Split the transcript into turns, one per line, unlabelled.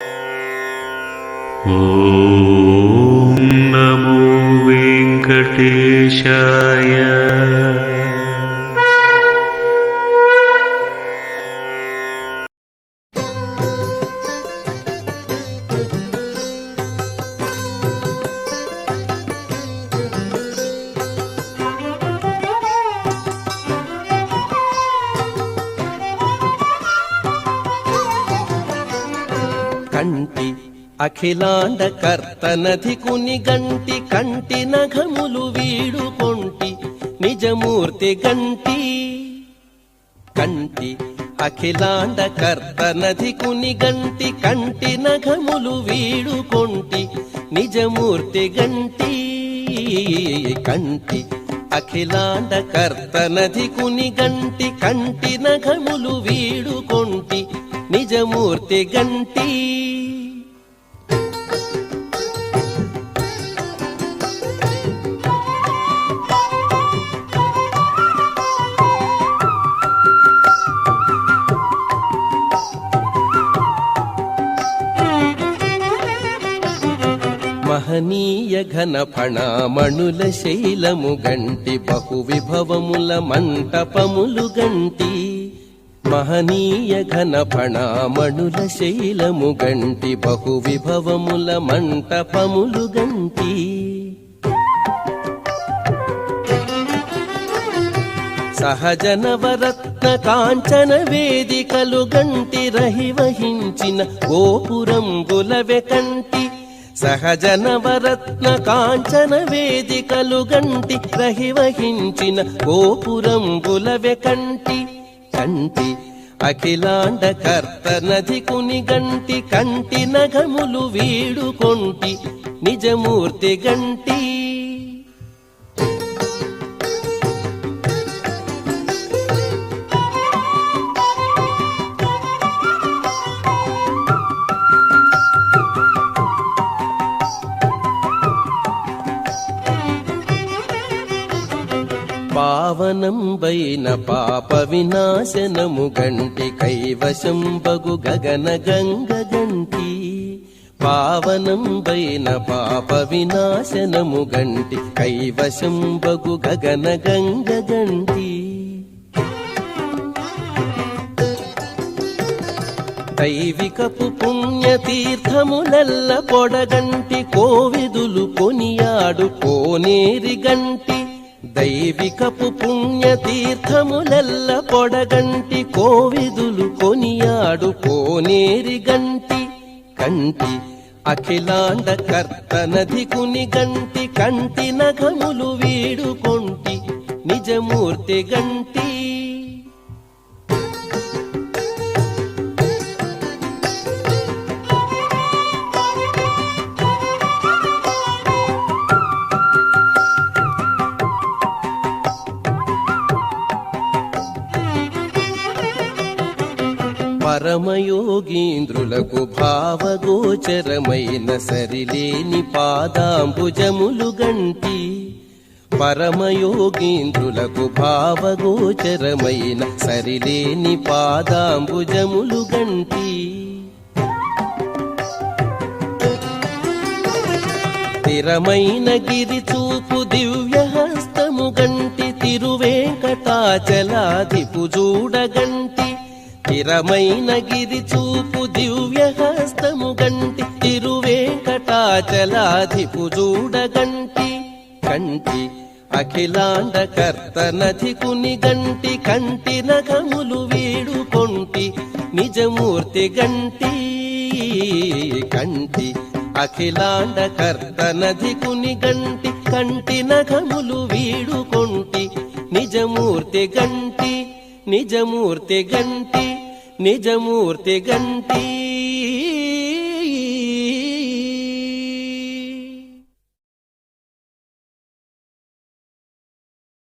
ॐ नमो वेङ्कटेशाय
కంటి అఖిలాండ కర్తనధి కుని గంటి కంటి నఘములు వీడు కొంటి నిజమూర్తి గంటి. కంటి అఖిలాండ కర్తనధి కుని గంటి కంటి నఘములు వీడు కొంటి నిజమూర్తి గంటి. కంటి అఖిలాండ కర్తనధి కుని గంటి కంటి నఘములు వీడు కొంటి నిజమూర్తి గంటీ. మహనీయ ఘన ఫణామణుల శైలము గంటి బహు విభవముల మంటపములు గంటి. మహనీయ ఘన ఫణామణుల శైలము గంటి బహు విభవముల మంటపములు గంటి. సహజనవరత్న కాంచన వేదికలు గంటి రహివహించిన గోపురంబులవె కంటి సహజనవరత్న కాంచన వేదికలు గంటి రహివహించిన గోపురంబులవె కంటి కంటి అఖిలాండ కర్తనధి కుని గంటి కంటి నఘములు వీడుకొంటి నిజమూర్తి గంటి పావనంబైన పాప వినాశనము గంటి కైవశం బగు గగన గంగ గంటి పావనంబైన పాప వినాశనము గంటి కైవశం బగు గగన గంగ గంటి దైవికపు పుణ్యతీర్థములల్ల పొడగంటి కోవిదులు కొనియాడు కోనేరి గంట. దైవికపు పుణ్యతీర్థములెల్ల పొడగంటి కోవిదులు కొనియాడు కోనేరి గంటి కంటి అఖిలాండ కర్తనధి కుని గంటి కంటి నఘములు వీడుకొంటి నిజమూర్తి గంటి పరమయోగీంద్రులకు భావగోచరమైన సరిలేని పాదాంబుజములు గంటి. పరమయోగీంద్రులకు భావగోచరమైన సరిలేని పాదాంబుజములు గంటి. స్థిరమైన గిరి చూపు దివ్య హస్తము గంటి తిరువేంకటాచలాదిపు చూడగంటి స్థిరమైన గిరి చూపు దివ్య హస్తము గంటి తిరువేంకటాచలాధిపు చూడగంటి కంటి అఖిలాండ కర్తనధి కుని గంటి కంటి నఖములు వీడుకొంటి నిజమూర్తి గంటి. కంటి అఖిలాండ కర్తనధి కుని గంటి కంటి నఖములు వీడుకొంటి నిజమూర్తి గంటి నిజమూర్తి గంటి. నిజమూర్తి గంటీ